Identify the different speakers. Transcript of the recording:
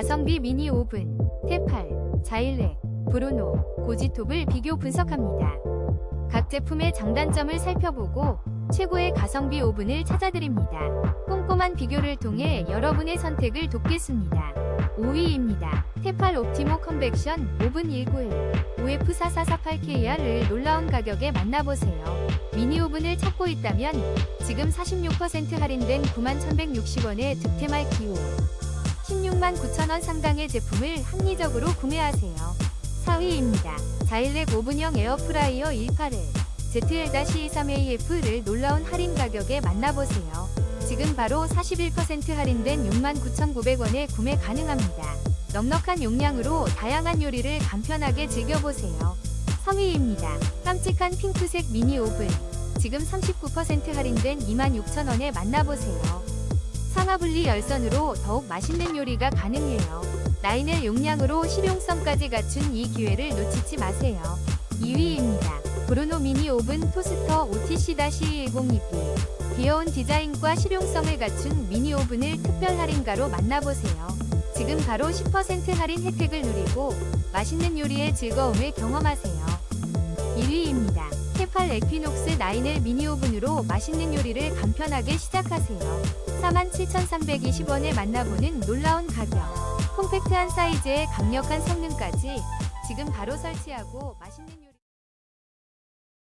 Speaker 1: 가성비 미니 오븐, 테팔, 자일렉, 브로노, 고지톱을 비교 분석합니다. 각 제품의 장단점을 살펴보고 최고의 가성비 오븐을 찾아드립니다. 꼼꼼한 비교를 통해 여러분의 선택을 돕겠습니다. 5위입니다. 테팔 옵티모 컨벡션 오븐 191 OF4448KR을 놀라운 가격에 만나보세요. 미니 오븐을 찾고 있다면 지금 46% 할인된 91,160원의 득템할 기호 16만 9천원 상당의 제품을 합리적으로 구매하세요. 4위입니다. 자일렉 오븐형 에어프라이어 18을 ZL-23AF를 놀라운 할인 가격에 만나보세요. 지금 바로 41% 할인된 69,900원에 구매 가능합니다. 넉넉한 용량으로 다양한 요리를 간편하게 즐겨보세요. 3위입니다. 깜찍한 핑크색 미니 오븐. 지금 39% 할인된 26,000원에 만나보세요. 상하분리 열선으로 더욱 맛있는 요리가 가능해요. 라인의 용량으로 실용성까지 갖춘 이 기회를 놓치지 마세요. 2위입니다. 브루노 미니 오븐 토스터 OTC-1022 귀여운 디자인과 실용성을 갖춘 미니 오븐을 특별 할인가로 만나보세요. 지금 바로 10% 할인 혜택을 누리고 맛있는 요리의 즐거움을 경험하세요. 1위입니다. 테팔 에퀴녹스 9을 미니 오븐으로 맛있는 요리를 간편하게 시작하세요. 47,320원에 만나보는 놀라운 가격. 콤팩트한 사이즈에 강력한 성능까지 지금 바로 설치하고 맛있는 요리